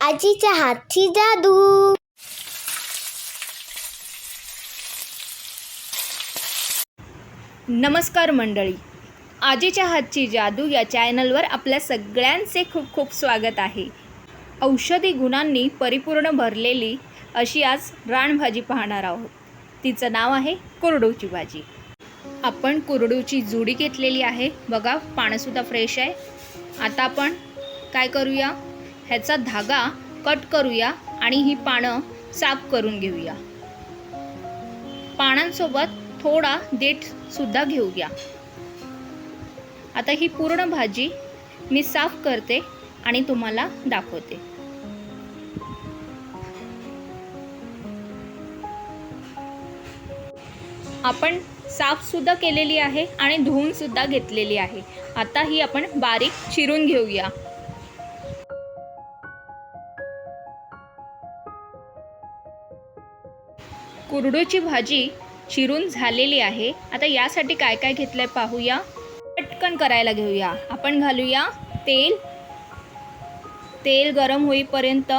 आजीच्या हातची जादू. नमस्कार मंडळी. आजीच्या हातची जादू या चॅनलवर आपल्या सगळ्यांचे खूप खूप स्वागत आहे. औषधी गुणांनी परिपूर्ण भरलेली अशी आज रानभाजी पाहणार आहोत. तिचं नाव आहे कुरडूची भाजी. आपण कुरडूची जुडी घेतलेली आहे. बघा पाणंसुद्धा फ्रेश आहे. आता आपण काय करूया? ह्याचा धागा कट करूया आणि ही पानं साफ करून घेऊया. पानांसोबत थोडा देठ सुद्धा घेऊया. आता ही पूर्ण भाजी मी साफ करते आणि तुम्हाला दाखवते. आपण साफ सुद्धा केलेली आहे आणि धुवून सुद्धा घेतलेली आहे. आता ही आपण बारीक चिरून घेऊया. कुरडूची भाजी चिरून झालेली आहे. आता यासाठी काय काय घेतलंय पाहूया. पटकन करायला घेऊया. आपण घालूया तेल. तेल गरम होईपर्यंत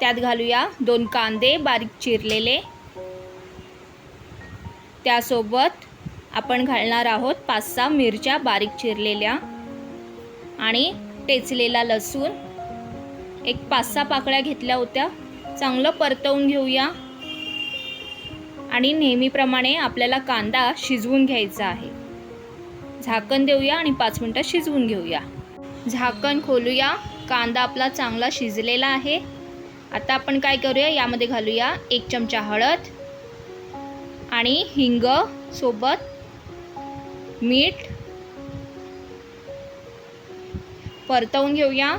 त्यात घालूया दोन कांदे बारीक चिरलेले. त्यासोबत आपण घालणार आहोत पाच सहा मिरच्या बारीक चिरलेल्या आणि टेचलेला लसूण. एक पाच सहा पाकळ्या घेतल्या होत्या. चांगलं परतवून घेऊया. आणि नेहमीप्रमाणे आपल्याला कांदा शिजवून घ्यायचा आहे. झाकण देऊया आणि पाच मिनटं शिजवून घेऊया. झाकण खोलूया. कांदा आपला चांगला शिजलेला आहे. आता आपण काय करूया? यामध्ये घालूया एक चमचा हळद आणि हिंग सोबत मीठ परतवून घेऊया.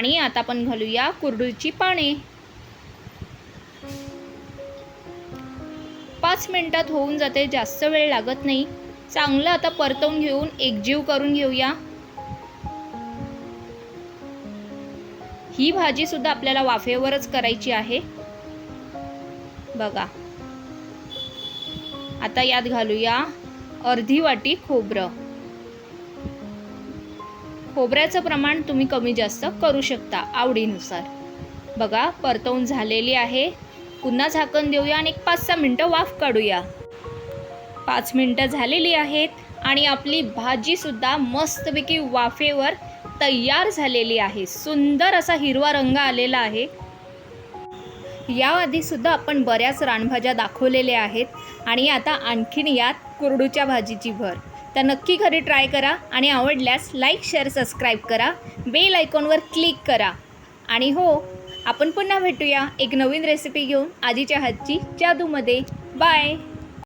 आणि आता आपण घालूया कुरडूची पाने. पाच मिनिटात होऊन जाते जास्त वेळ लागत नाही. चांगलं आता परतवून घेऊन एकजीव करून घेऊया. ही भाजी सुद्धा आपल्याला वाफेवरच करायची आहे. बघा. आता यात घालूया अर्धी वाटी खोबरं. खोबऱ्याचं प्रमाण तुम्ही कमी जास्त करू शकता आवडीनुसार. बघा परतवून झालेली आहे. पुन्हा झाकण देऊया आणि एक पाच सहा मिनटं वाफ काढूया. पाच मिनटं झालेली आहेत आणि आपली भाजीसुद्धा मस्तपैकी वाफेवर तयार झालेली आहे. सुंदर असा हिरवा रंग आलेला आहे. याआधी सुद्धा आपण बऱ्याच रानभाज्या दाखवलेल्या आहेत आणि आता आणखीन यात कुरडूच्या भाजीची भर. तर नक्की घरी ट्राय करा आणि आवडल्यास लाईक शेअर सबस्क्राईब करा. बेल आयकॉनवर क्लिक करा. आणि हो आपण पुन्हा भेटूया एक नवीन रेसिपी घेऊन आजीच्या हातची जादूमध्ये. बाय!